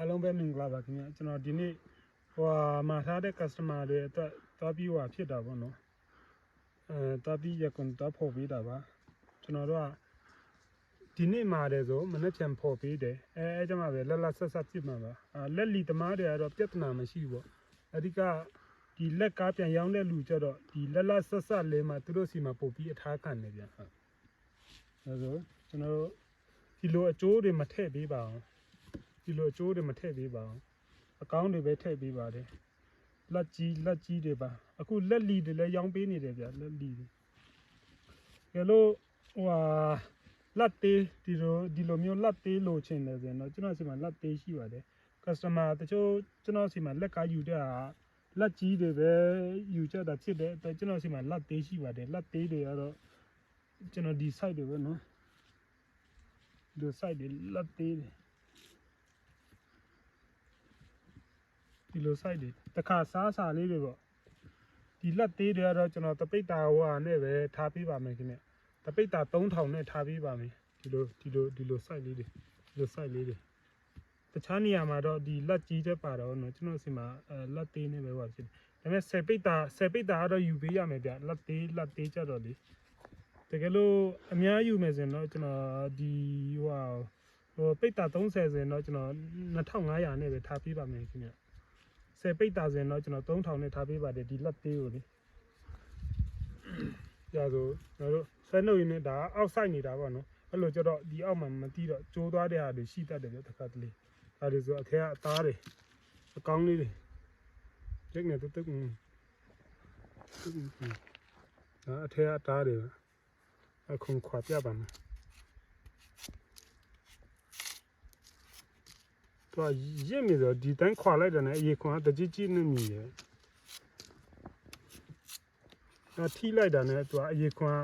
အားလုံးပဲမင်္ဂလာပါခင်ဗျာကျွန်တော်ဒီနေ့ဟိုဟာမှာထားတဲ့ customer တွေအတွက်သွားပြီးဟိုဟာဖြစ်တာပေါ့နော်အဲသွားပြီးရကွန်သွားဖို့ပေးတာပါကျွန်တော်တို့ကဒီနေ့မှာတယ်ဆိုမနေ့ပြန်ဖို့ပေးတယ်အဲအဲကြောင့်မှပဲလက်လက်ဆက်ဆက်ဖြစ်မှာပါအာလက်လီသမားတွေကတော့ပြဿနာမရှိဘူးပေါ့အဓိကဒီလက်ကားပြန်ရောင်းတဲ့လူကြတော့ဒီလက်လက်ဆက်ဆက်လေးမှာသူတို့စီမှာပုတ်ပြီးအထားခံနေပြန်ဟုတ်ဒါဆိုကျွန်တော်တို့ဒီလိုအကျိုးတွေမထည့်ပေးပါအောင် ဒီလိုအကျိုးတွေမထည့်ပေးပါဘူးအကောင့်တွေပဲထည့်ပေးပါတယ်လက်ကြီးလက်ကြီးတွေပါအခုလက်လီတွေလည်းရောင်းပေးနေတယ်ဗျလက်လီတွေကဲလို့ဟိုဟာလက်သေးဒီလိုဒီလိုမျိုးလက်သေးလိုချင်တယ်ဆိုရင်တော့ကျွန်တော်စီမှာလက်သေးရှိပါတယ် customer တချို့ကျွန်တော်စီမှာလက်ကားယူတဲ့ဟာလက်ကြီးတွေပဲယူကြတာဖြစ်တယ်แต่ကျွန်တော်စီမှာလက်သေးရှိပါတယ်လက်သေးတွေကတော့ကျွန်တော်ဒီ site တွေပဲနော်ဒီ site တွေလက်သေးတွေ ဒီလို site တွေတစ်ခါစားစာလေးတွေပေါ့ဒီလက်သေးတွေကတော့ကျွန်တော်တပိတ်တာဟိုဟာနဲ့ပဲထားပေးပါမယ်ခင်ဗျတပိတ်တာ3000နဲ့ထားပေးပါမယ်ဒီလိုဒီလိုဒီလို site လေးတွေဒီလို site လေးတွေတခြားနေရာမှာတော့ဒီလက်ကြီးတဲ့ပါတော့နော်ကျွန်တော်စီမှာအဲလက်သေးနဲ့ပဲဟိုဖြစ်တယ်ဒါပေမဲ့10ပိတ်တာ10ပိတ်တာကတော့ယူပေးရမယ်ဗျလက်သေးလက်သေးကြတော့လေတကယ်လို့အများယူမယ်ဆိုရင်တော့ကျွန်တော်ဒီဟိုဟာဟိုပိတ်တာ30ဆိုရင်တော့ကျွန်တော်2500နဲ့ပဲထားပေးပါမယ်ခင်ဗျ ဆယ်ပိတ်တာဆိုရင်တော့ကျွန်တော်3000နဲ့ထားပေးပါတယ်ဒီလက်သေးကိုလေကြာဆိုကျွန်တော်တို့ဆွဲနှုတ်ရင်းနဲ့ဒါအောက်ဆိုင်နေတာပေါ့နော်အဲ့လိုကြတော့ဒီအောက်မှာမတီးတော့ကျိုးသွားတဲ့ဟာတွေရှိတတ်တယ်ဗျတစ်ခါတလေဒါတွေဆိုအထက်ကအသားတွေအကောင်းလေးတွေကျက်နေတော့တက်ကုန်ဒါအထက်ကအသားတွေအခုခွာပြပါမယ် တော့ရင့်နေတော့ဒီတိုင်းခွာလိုက်တယ်နဲ့အရေခွန်ကတကြီးကြီးနေမြည်တယ်။ဒါထိလိုက်တာနဲ့သူကအရေခွန်က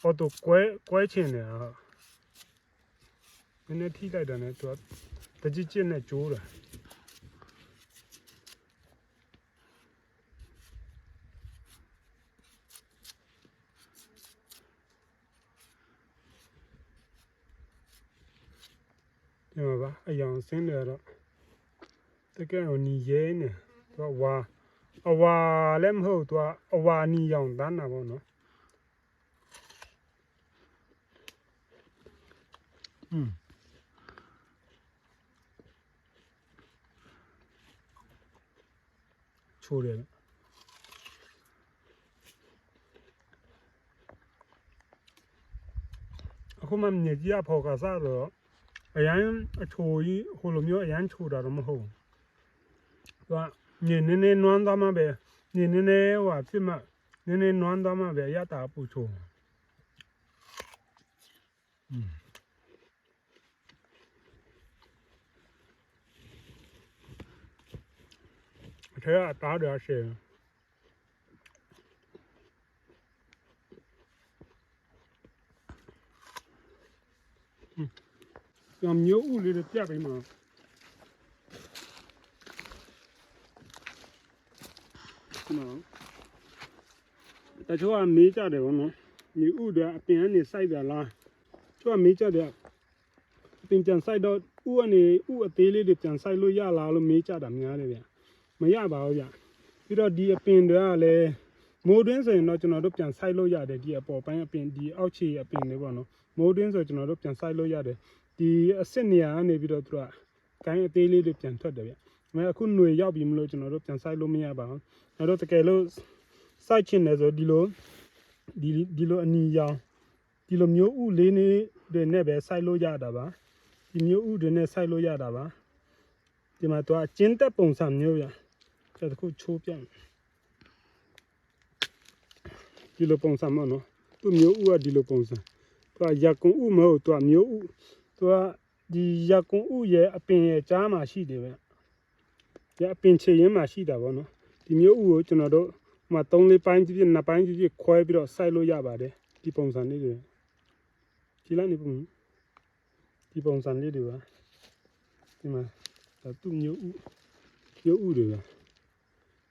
အော်တိုကွဲကွဲချင်တယ်ဟာ။နည်းနည်းထိလိုက်တာနဲ့သူကတကြီးကြီးနဲ့ကျိုးတာ။ ဒီမှာပါအယောင်ဆင်းတယ်တော့တကယ်တော့ညီရဲနေသူကဝါအဝါလည်းမဟုတ်သူကအဝါညီရောင်တန်းတာပေါ့နော်อืมချိုးတယ်အခုမှမြေကြီးအဖော်ကစားတော့ အရန်အချိုကြီးဟိုလိုမျိုးအရန်ချိုးတာတော့မဟုတ်ဘူးသူကညနေနေနွမ်းသွားမှပဲညနေနေဟိုဟာဖြစ် မှနည်းနည်းနွမ်းသွားမှပဲရတာပူချုံอืมအထက်အသားတွေရှယ်ကံမျိုးဦးလေးတွေပြပေးမှာနော်တချို့ကမေးကြတယ်ဗောနော်ဒီဥတွေအပင်ကနေစိုက်တယ်လားချို့ကမေးကြတယ်အပင်ပြန်စိုက်တော့ဥကနေဥအသေးလေးတွေပြန်စိုက်လို့ရလားလို့မေးကြတာများတယ်ဗျမရပါဘူးဗျပြီးတော့ဒီအပင်တွေကလည်းမိုးတွင်းဆိုရင်တော့ကျွန်တော်တို့ပြန်စိုက်လို့ရတယ်ဒီအပေါ်ပိုင်းအပင်ဒီအောက်ခြေအပင်တွေပေါ့နော်မိုးတွင်းဆိုကျွန်တော်တို့ပြန်စိုက်လို့ရတယ် ဒီအစ်စ်နေရာကနေပြီးတော့သူကကိုင်းအသေးလေးတွေပြန်ထွက်တယ်ဗျမအခုຫນွေရောက်ပြီမလို့ကျွန်တော်တို့ပြန်စိုက်လို့မရပါဘူးအဲ့တော့တကယ်လို့စိုက်ချင်တယ်ဆိုဒီလိုဒီဒီလိုအနီရောင်ဒီလိုမျိုးဥလေးနေတွေနဲ့ပဲစိုက်လို့ရတာပါဒီမျိုးဥတွေနဲ့စိုက်လို့ရတာပါဒီမှာတော့ကျင်းတက်ပုံစံမျိုးရကျတခုချိုးပြန့်ဒီလိုပုံစံမနော်သူမျိုးဥကဒီလိုပုံစံသူကရကုံဥမဟုတ်သူကမျိုးဥ သူကဒီရကုံဥရဲ့အပင်ရဲ့ကြားမှာရှိတယ်ပဲရအပင်ချေရင်းမှာရှိတာပေါ့နော်ဒီမျိုးဥကိုကျွန်တော်တို့ဟိုမှာ3လေးပိုင်းပြည့်ပြည့်နှစ်ပိုင်းပြည့်ပြည့်ခွဲပြီးတော့စိုက်လို့ရပါတယ်ဒီပုံစံလေးတွေဒီလိုက်နေပုံဒီပုံစံလေးတွေပါဒီမှာဒါသူ့မျိုးဥမျိုးဥတွေပါ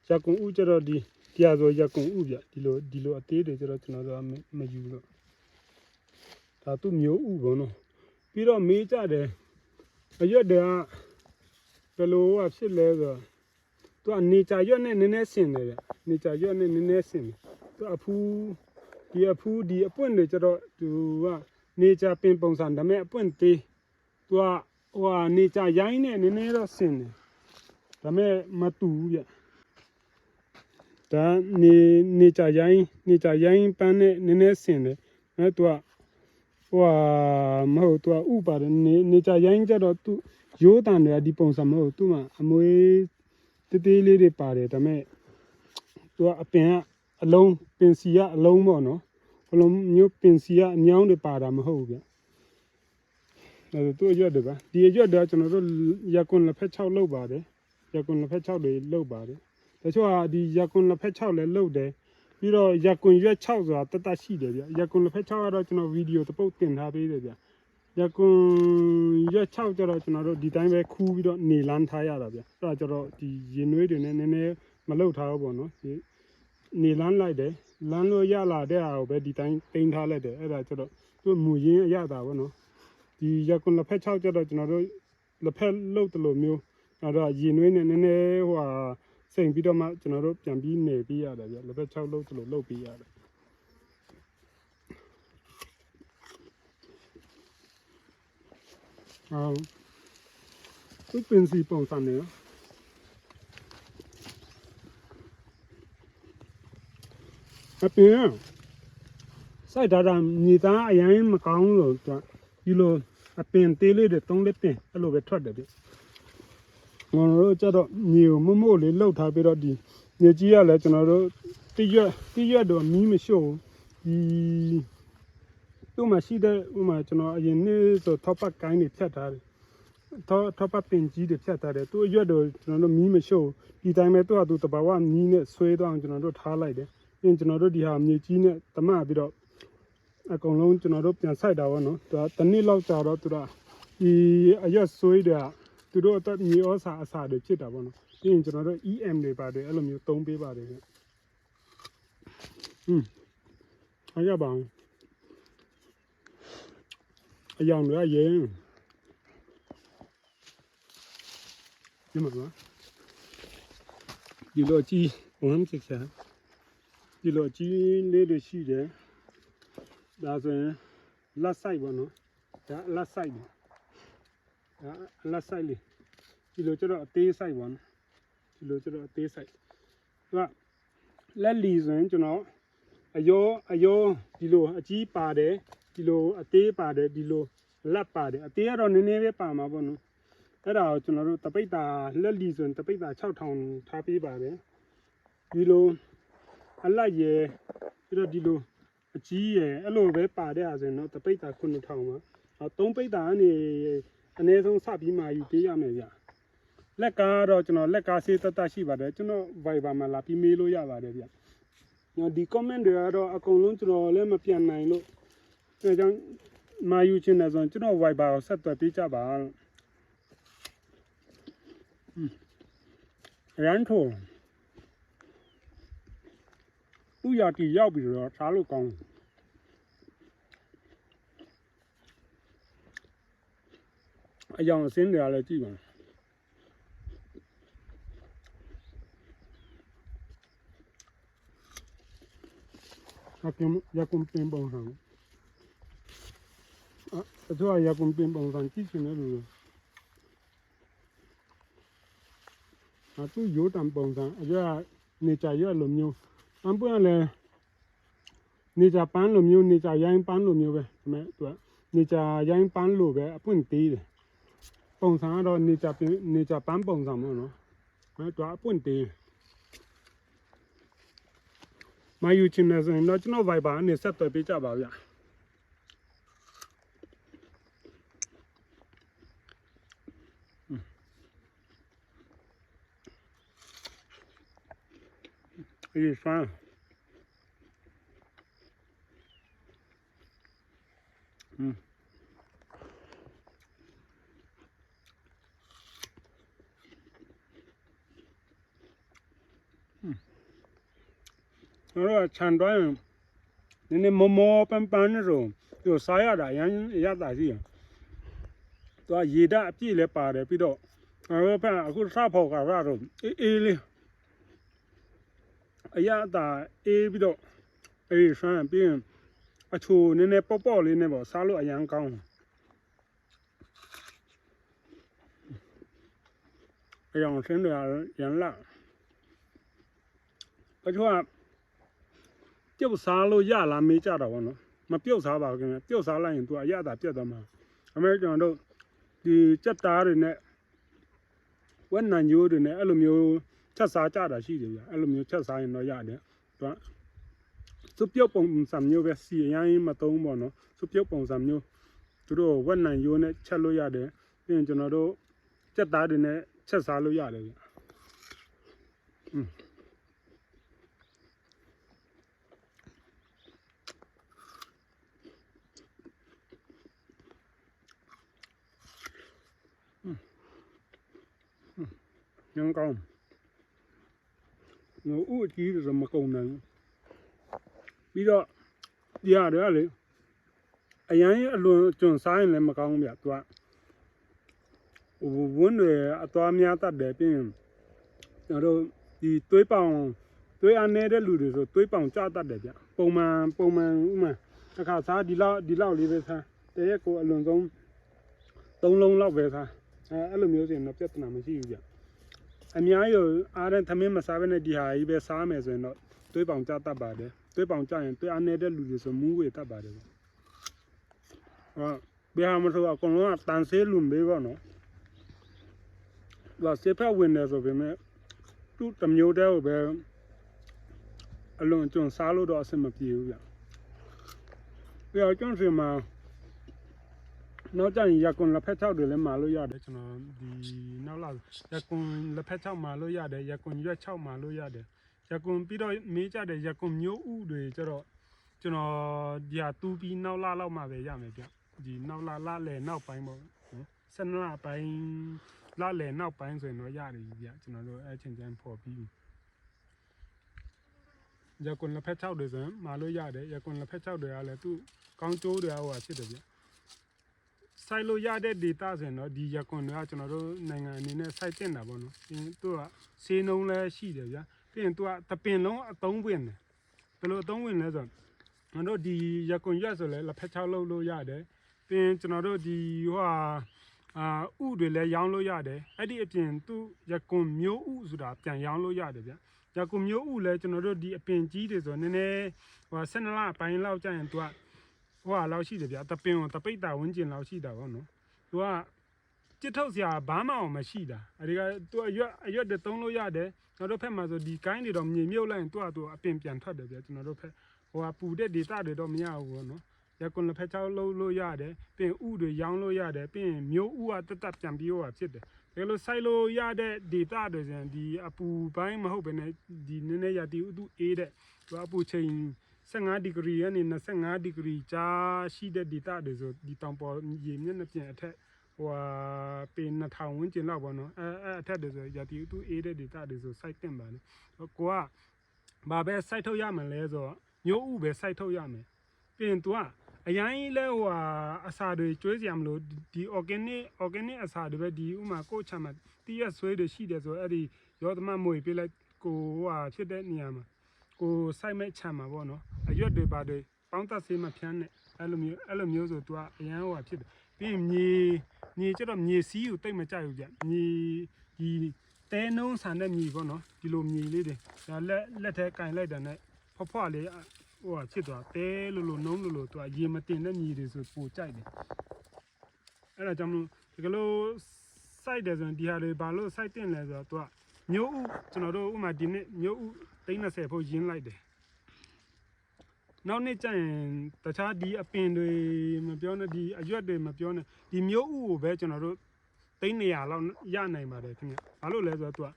ရကုံဥကျတော့ဒီတရားဆိုရကုံဥပြဒီလိုဒီလိုအသေးတွေကျတော့ကျွန်တော်တို့ကမမယူတော့ဒါသူ့မျိုးဥပေါ့နော် ပြီးတော့မေးကြတယ်အရွက်တွေကဘယ်လိုကဖြစ်လဲဆိုတော့သူကနေချာရွက်နဲ့နည်းနည်းဆင်တယ်ဗျနေချာရွက်နဲ့နည်းနည်းဆင်တယ်သူအဖူးဒီအဖူးဒီအပွင့်တွေကျတော့သူကနေချာပင်ပုံစံဒါပေမဲ့အပွင့်သေးသူကဟိုကနေချာရိုင်းနဲ့နည်းနည်းတော့ဆင်တယ်ဒါပေမဲ့မတူဘူးဗျဒါနေနေချာရိုင်းနေချာရိုင်းပန်းနဲ့နည်းနည်းဆင်တယ်အဲသူက ဟိုဟာမဟုတ်သူကဥပါတယ်နေနေချရိုင်းကြတော့သူရိုးတန်တွေကဒီပုံစံမဟုတ်သူ့မှာအမွေးတေးသေးလေးတွေပါတယ်ဒါပေမဲ့သူကအပင်ကအလုံးပင်စီကအလုံးပေါ့နော်ဘလုံးမျိုးပင်စီကအမြောင်းတွေပါတာမဟုတ်ဘူးဗျအဲဒါသူအရွက်တွေပါဒီအရွက်တွေကကျွန်တော်တို့ရက်ကွန်လက်ဖက်6လောက်ပါတယ်ရက်ကွန်လက်ဖက်6တွေလောက်ပါတယ်တချို့ကဒီရက်ကွန်လက်ဖက်6လည်းလောက်တယ် ပြီးတော့ရက်ကွန်ရွက်6ဆိုတာတတ်တတ်ရှိတယ်ဗျရက်ကွန်လက်ဖက်6ကတော့ကျွန်တော်ဗီဒီယိုတစ်ပုတ်တင်ထားပေးတယ်ဗျရက်ကွန်ရွက်6ကျတော့ကျွန်တော်တို့ဒီတိုင်းပဲခူးပြီးတော့နေလန်းထားရတာဗျအဲ့ဒါကျတော့ဒီရင်နွေးတွေနဲ့နည်းနည်းမလှုပ်ထားဘူးပေါ့နော်ဒီနေလန်းလိုက်တယ်လန်းလို့ရလာတဲ့ဟာကိုပဲဒီတိုင်းတင်ထားလိုက်တယ်အဲ့ဒါကျတော့သူ့မူရင်းအရတာပေါ့နော်ဒီရက်ကွန်လက်ဖက်6ကျတော့ကျွန်တော်တို့လက်ဖက်လှုပ်တယ်လို့မျိုးအဲ့တော့ရင်နွေးနဲ့နည်းနည်းဟိုဟာ စိန်ပြီးတော့မှကျွန်တော်တို့ပြန်ပြီးနေပြီးရတယ်ဗျလက်ဖက်6လုံးသလိုလုပ်ပြီးရတယ်အော်သူပင်စီပုံစံနေရောအပင်စိုက်တာတာမြေသားအရင်မကောင်းလို့သူကဒီလိုအပင်သေးလေးတွေတုံးလေးပင်အဲ့လိုပဲထွက်တယ်ဗျ ကျွန်တော်တို့ကျတော့မြေကိုမမို့လေးလှုပ်ထားပြီးတော့ဒီမြေကြီးကလည်းကျွန်တော်တို့တိရွက်တိရွက်တော့မီးမရှို့ဘူးဒီသူ့မှာရှိတဲ့ဥမာကျွန်တော်အရင်နေ့ဆိုထောက်ပတ်ကိုင်းတွေဖြတ်ထားတယ်ထောက်ထောက်ပတ်ပင်ကြီးတွေဖြတ်ထားတယ်သူ့အရွက်တော့ကျွန်တော်တို့မီးမရှို့ဘူးဒီတိုင်းပဲသူ့ဟာသူတဘာဝမီးနဲ့ဆွဲတော့အောင်ကျွန်တော်တို့ထားလိုက်တယ်ပြီးရင်ကျွန်တော်တို့ဒီဟာမြေကြီးနဲ့တမပြီးတော့အကုန်လုံးကျွန်တော်တို့ပြန်ဆိုင်တာပေါ့နော်သူကတစ်နှစ်လောက်ကြာတော့သူကဒီအရွက်ဆွဲတဲ့ သူတို့အသက်မြေဩစာအစာတွေဖြစ်တာပေါ့နော်ပြီးရင်ကျွန်တော်တို့ EM တွေပါတယ်အဲ့လိုမျိုးသုံးပေးပါတယ်ခင်อืมအားရပါအောင်အယောင်တွေကရဲဒီမှာကွာဒီလိုကြီးဝမ်းချစ်ချာဒီလိုကြီးလေးတွေရှိတယ်ဒါဆိုရင်လက်ဆိုင်ပေါ့နော်ဒါလက်ဆိုင်တယ် ဒါအလက်ဆိုင်လေးဒီလိုကျတော့အသေးဆိုင်ပါနော်ဒီလိုကျတော့အသေးဆိုင်သူကလက်လီဆိုရင်ကျွန်တော်အယောအယောဒီလိုအကြီးပါတယ်ဒီလိုအသေးပါတယ်ဒီလိုလက်ပါတယ်အသေးကတော့နည်းနည်းပဲပါမှာပေါ့နော်အဲ့ဒါကိုကျွန်တော်တို့တပိတ်တာလက်လီဆိုရင်တပိတ်တာ6000ထားပေးပါတယ်ဒီလိုအလက်ရယ်ပြီးတော့ဒီလိုအကြီးရယ်အဲ့လိုပဲပါတဲ့ဟာဆိုရင်တော့တပိတ်တာ9000ပါအော်သုံးပိတ်တာကနေ အနည်းဆုံးစပြီးမှယူပေးရမယ်ဗျလက်ကားတော့ကျွန်တော်လက်ကားဆေးတတ်တတ်ရှိပါတယ်ကျွန်တော် Viber မှာလာပြီးမေးလို့ရပါတယ်ဗျ။ညဒီ comment တွေကတော့အကုန်လုံးကျွန်တော်လည်းမပြန်နိုင်လို့အဲကြောင့်မာယူချင်တယ်ဆိုရင်ကျွန်တော် Viber ကိုဆက်သွယ်ပေးကြပါလို့။ရန်ထိုဥရတီရောက်ပြီးတော့စားလို့ကောင်းတယ် အကြောင်းအစင်းတွေကလည်းကြည့်ပါအကင်ရကုံပင်ပုံစံအတော့ရကုံပင်ပုံစံကြည့်ရှင်လို့အတူရိုးတံပုံစံအရနေကြရလိုမျိုးအပွင့်လည်းနေကြပန်းလိုမျိုးနေကြရိုင်းပန်းလိုမျိုးပဲဒါပေမဲ့သူကနေကြရိုင်းပန်းလိုပဲအပွင့်သေးတယ် ပုံစံကတော့နေကြပင်နေကြပန်းပုံစံပေါ့နော်။အဲတော့အပွင့်တေးမယူချင်တယ်ဆိုရင်တော့ကျွန်တော် Viber နဲ့ဆက်သွယ်ပေးကြပါဗျာ။အေးဆွမ်းอืม ကျွန်တော်တို့ကခြံတွိုင်းနည်းနည်းမမောပန်းပန်းနဲ့ဆိုသူစားရတာအရမ်းအရတာရှိရသူကရေဓာတ်အပြည့်လည်းပါတယ်ပြီးတော့အဲ့ဖက်အခုစဖို့ကရတော့အေးအေးလေးအရတာအေးပြီးတော့အေးဆန်းပြီးရင်အချိုနည်းနည်း ပေါ့ပေါ့လေးနဲ့ပေါ့စားလို့အရန်ကောင်းအရောင်ဆင်းတွေရန်လာအချို့ကပြုတ်စားလို့ရလားမေးကြတာပေါ့နော်မပြုတ်စားပါဘူးခင်ဗျပြုတ်စားလိုက်ရင်သူအရတာပြတ်သွားမှာအမေကျွန်တော်တို့ဒီစက်သားတွေနဲ့ဝက်နံညိုးတွေနဲ့အဲ့လိုမျိုးချက်စားကြတာရှိတယ်ဗျအဲ့လိုမျိုးချက်စားရင်တော့ရတယ်သူကသူပြုတ်ပုံစံမျိုးပဲစီရိုင်းမတုံးပေါ့နော်သူပြုတ်ပုံစံမျိုးသူတို့ဝက်နံယိုးနဲ့ချက်လို့ရတယ်ပြီးရင်ကျွန်တော်တို့ချက်သားတွေနဲ့ချက်စားလို့ရတယ်ဗျ ညံကောင်းငိုဥအကြီးတွေဆိုမကုန်နိုင်ဘူးပြီးတော့ဒီရတယ်ကလေအရန်အလွန်ကျွန်းစားရင်လည်းမကောင်းဘူးဗျသူကဟိုဝန်းတွေအသွားများတတ်တယ်ပြီးရင်ကျွန်တော်တို့ဒီသွေးပောင်သွေးအနေတဲ့လူတွေဆိုသွေးပောင်ကြတတ်တယ်ဗျပုံမှန်ပုံမှန်ဥမာတစ်ခါစားဒီလောက်ဒီလောက်လေးပဲစားတရက်ကိုအလွန်ဆုံး၃လုံးလောက်ပဲစားအဲအဲ့လိုမျိုးဆိုရင်တော့ပြဿနာမရှိဘူးဗျ အများကြီးအားတဲ့သမင်းမစားဘဲနဲ့ဒီဟာကြီးပဲစားမယ်ဆိုရင်တော့သွေးပေါင်ကြတတ်ပါတယ်သွေးပေါင်ကြရင်သွေးအားနေတဲ့လူတွေဆိုမူးဝေတတ်ပါတယ်ပေါ့ဟာဘယ်ဟာမဆိုအကုန်လုံးကတန်ဆေးလူမေးပေါ့နော်ဒါစေဖက်ဝင်တယ်ဆိုပေမဲ့သူ့တစ်မျိုးတည်းကိုပဲအလွန်ကျွန်းစားလို့တော့အဆင်မပြေဘူးဗျပြီးတော့ကျွန်းစင်မှာ နောက်ကျရင်ရကွန်လက်ဖက်ချောက်တွေလည်းမာလို့ရတယ်ကျွန်တော်ဒီနောက်လာရကွန်လက်ဖက်ချောက်မာလို့ရတယ်ရကွန်ရွက်ချောက်မာလို့ရတယ်ရကွန်ပြီးတော့မေးကြတယ်ရကွန်မျိုးဥတွေကျတော့ကျွန်တော်ဒီဟာတူပြီးနောက်လာလောက်မှပဲရမယ်ဗျဒီနောက်လာလာလေနောက်ပိုင်းပေါ့နော်ဆယ်နှစ်လပိုင်းလာလေနောက်ပိုင်းဆိုရင်တော့ရတယ်ကြီးဗျကျွန်တော်တို့အဲ့ချင်းချင်းဖော်ပြီးရကွန်လက်ဖက်ချောက်တွေဆိုရင်မာလို့ရတယ်ရကွန်လက်ဖက်ချောက်တွေကလည်းသူ့ကောင်းကျိုးတွေကဟိုဟာဖြစ်တယ်ဗျ စိုက်လို့ရတဲ့ data ဆိုရင်တော့ဒီရကွန်တွေကကျွန်တော်တို့နိုင်ငံအနေနဲ့စိုက်တင်တာပေါ့နော်။ပြီးရင်သူကစေးနှုံးလည်းရှိတယ်ဗျာ။ပြီးရင်သူကတပင်လုံးအသုံးဝင်တယ်။ဘယ်လိုအသုံးဝင်လဲဆိုတော့ကျွန်တော်တို့ဒီရကွန်ရွက်ဆိုလဲလက်ဖက်ချောက်လုပ်လို့ရတယ်။ပြီးရင်ကျွန်တော်တို့ဒီဟိုဟာအာဥတွေလည်းရောင်းလို့ရတယ်။အဲ့ဒီအပြင်သူရကွန်မျိုးဥဆိုတာပြန်ရောင်းလို့ရတယ်ဗျာ။ရကွန်မျိုးဥလည်းကျွန်တော်တို့ဒီအပင်ကြီးတွေဆိုနည်းနည်းဟို12လပိုင်းလောက်ကြာရင်သူက ဟိုဟာလောက်ရှိတယ်ဗျာတပင်ကိုတပိတ်တာဝန်းကျင်လောက်ရှိတာပေါ့နော်သူကကြစ်ထုတ်စရာဘာမှအောင်မရှိတာအဲဒီကသူအရွက်အရွက်တွေသုံးလို့ရတယ်ကျွန်တော်တို့ဖက်မှာဆိုဒီကိုင်းတွေတော့မြေမြုပ်လိုက်ရင်သူကသူအပင်ပြန်ထွက်တယ်ဗျာကျွန်တော်တို့ဖက်ဟိုဟာပူတဲ့ဒေတာတွေတော့မရဘူးပေါ့နော်ရကွန်လက်ဖက်ချောက်လုံးလို့ရတယ်ပြီးရင်ဥတွေရောင်းလို့ရတယ်ပြီးရင်မျိုးဥကတက်တက်ပြန်ပြီးဟိုဟာဖြစ်တယ်ဒါလို့စိုက်လို့ရတဲ့ data တွေဆိုရင်ဒီအပူပိုင်းမဟုတ်ဘဲနဲ့ဒီနည်းနည်းရတီဥတုအေးတဲ့သူအပူချိန် 15ဒီဂရီကနေ25ဒီဂရီကြားရှိတဲ့ data တွေဆိုဒီတောင်ပေါ်ရေမျက်နှာပြင်အထက်ဟိုဟာပေ2000ဝန်းကျင်လောက်ပေါ့နော်အဲအဲအထက်တွေဆိုရာတီဥတုအေးတဲ့ data တွေဆို site တင်ပါလေကိုကဘာပဲ site ထုတ်ရမလဲဆိုတော့မျိုးဥပဲ site ထုတ်ရမယ်ပြီးရင် तू ကအရင်လဲဟိုဟာအစာတွေကျွေးစရာမလိုဒီ organic organic အစာတွေပဲဒီဥမာကိုယ့်ချမ်းမှာတီးရဆွေးတွေရှိတယ်ဆိုတော့အဲ့ဒီရောသမမွေပေးလိုက်ကိုဟိုဟာဖြစ်တဲ့နေရာမှာကိုစိုက်မဲ့ချမ်းမှာပေါ့နော် အရွက်တွေပါတွေပေါင်းတက်ဆေးမဖြန်းနဲ့အဲ့လိုမျိုးအဲ့လိုမျိုးဆိုသူကအရန်ဟိုဖြစ်တယ်ပြီးရင်မြေမြေကျတော့မြေစီးကိုတိတ်မကြိုက်ဘူးဗျမြေဒီတဲနှုံးဆန်တဲ့မြေပေါ့နော်ဒီလိုမြေလေးတွေဒါလက်လက်ထဲကင်လိုက်တာနဲ့ဖွားဖွားလေးဟိုဖြစ်သွားတဲလိုလိုနှုံးလိုလိုသူကရေမတင်တဲ့မြေတွေဆိုပိုကြိုက်တယ်အဲ့ဒါကြောင့်မလို့ဒီကလို့စိုက်တယ်ဆိုရင်ဒီဟာတွေဘာလို့စိုက်တင်လဲဆိုတော့သူကမျိုးဥကျွန်တော်တို့ဥမာဒီနေ့မျိုးဥ30ဖို့ရင်းလိုက်တယ် နောက်နေ့ကျရင်တခြားဒီအပင်တွေမပြောနဲ့ဒီအရွက်တွေမပြောနဲ့ဒီမျိုးဥကိုပဲကျွန်တော်တို့သိန်း100လောက်ရနိုင်ပါတယ်ခင်ဗျဘာလို့လဲဆိုတော့သူက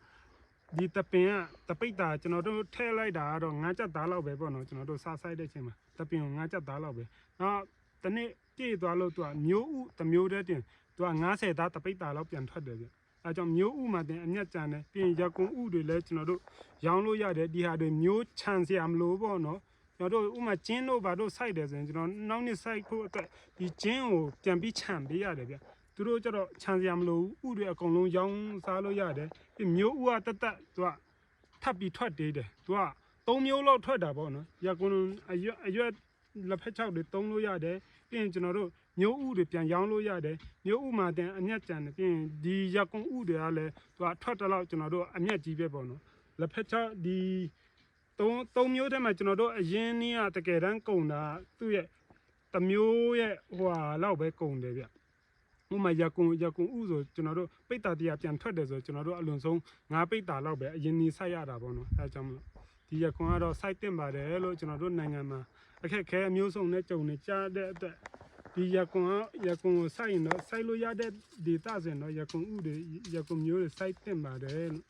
ဒီတပင်ကတပိတ်တာကျွန်တော်တို့ထည့်လိုက်တာကတော့ငါးချက်သားလောက်ပဲပေါ့နော်ကျွန်တော်တို့စားဆိုင်တဲ့အချိန်မှာတပင်ကိုငါးချက်သားလောက်ပဲနောက်တနေ့ပြည့်သွားလို့သူကမျိုးဥတစ်မျိုးတည်းတင်သူက90သားတပိတ်တာလောက်ပြန်ထွက်တယ်ဗျအဲကြောင့်မျိုးဥမှတင်အမျက်ကြံတယ်ပြီးရင်ရကွန်ဥတွေလည်းကျွန်တော်တို့ရောင်းလို့ရတယ်ဒီဟာတွေမျိုးခြံစရာမလိုပေါ့နော် ကျွန်တော်တို့ဥမာကျင်းတို့ဘာတို့စိုက်တယ်ဆိုရင်ကျွန်တော်နောက်နှစ်စိုက်ဖို့အတွက်ဒီကျင်းကိုပြန်ပြီးခြံပေးရတယ်ဗျသူတို့ကျတော့ခြံစရာမလိုဘူးဥတွေအကုန်လုံးရောင်းစားလို့ရတယ်ပြီးမျိုးဥကတက်တက်သူကထပ်ပြီးထွက်သေးတယ်သူကသုံးမျိုးလောက်ထွက်တာပေါ့နော်ရကွန်းအရွက်အရွက်လက်ဖက်ချောက်တွေတုံးလို့ရတယ်ပြီးရင်ကျွန်တော်တို့မျိုးဥတွေပြန်ရောင်းလို့ရတယ်မျိုးဥမှာတင်အမျက်ကြံတယ်ပြီးရင်ဒီရကွန်းဥတွေကလည်းသူကထွက်တော့လောက်ကျွန်တော်တို့အမျက်ကြီးပဲပေါ့နော်လက်ဖက်ချောက်ဒီ သုံးသုံးမျိုးတည်းမှာကျွန်တော်တို့အရင်နည်းကတကယ်တမ်းကုန်တာသူ့ရဲ့တစ်မျိုးရဲ့ဟိုဟာလောက်ပဲကုန်တယ်ဗျဥမာရကွန်ရကွန်ဥဆိုကျွန်တော်တို့ပိတ်တာတရားပြန်ထွက်တယ်ဆိုကျွန်တော်တို့အလွန်ဆုံးငါးပိတ်တာလောက်ပဲအရင်နေဆိုက်ရတာပေါ့နော်အဲဒါကြောင့်မလို့ဒီရကွန်ကတော့စိုက်တင်ပါတယ်လို့ကျွန်တော်တို့နိုင်ငံမှာအခက်အခဲအမျိုးစုံနဲ့ကြုံနေကြတဲ့အတွက်ဒီရကွန်ကရကွန်ကိုစိုက်ရင်တော့စိုက်လို့ရတဲ့ဒေတာဆိုရင်တော့ရကွန်ဥတွေရကွန်မျိုးတွေစိုက်တင်ပါတယ်လို့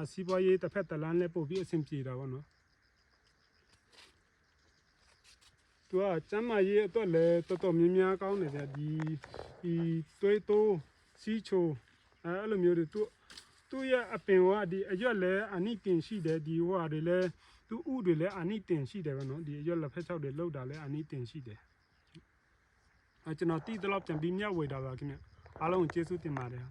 အစီပွားရေးတစ်ဖက်တစ်လမ်းနဲ့ပို့ပြီးအဆင်ပြေတာပေါ့နော်သူကကျမ်းမာရေးအတွက်လည်းတော်တော်များများကောင်းတယ်ဗျဒီဒီသွေးတိုးစီးချိုအဲအဲ့လိုမျိုးတွေသူသူ့ရဲ့အပင်ကဒီအရွက်လည်းအနိတင်ရှိတယ်ဒီဟိုဟာတွေလည်းသူဥတွေလည်းအနိတင်ရှိတယ်ပဲနော်ဒီအရွက်လက်ဖက်ချောက်တွေလောက်တာလည်းအနိတင်ရှိတယ်အဲကျွန်တော်တိတလောက်ပြန်ပြီးမြတ်ဝေတာပါခင်ဗျအားလုံးကိုကျေးဇူးတင်ပါတယ်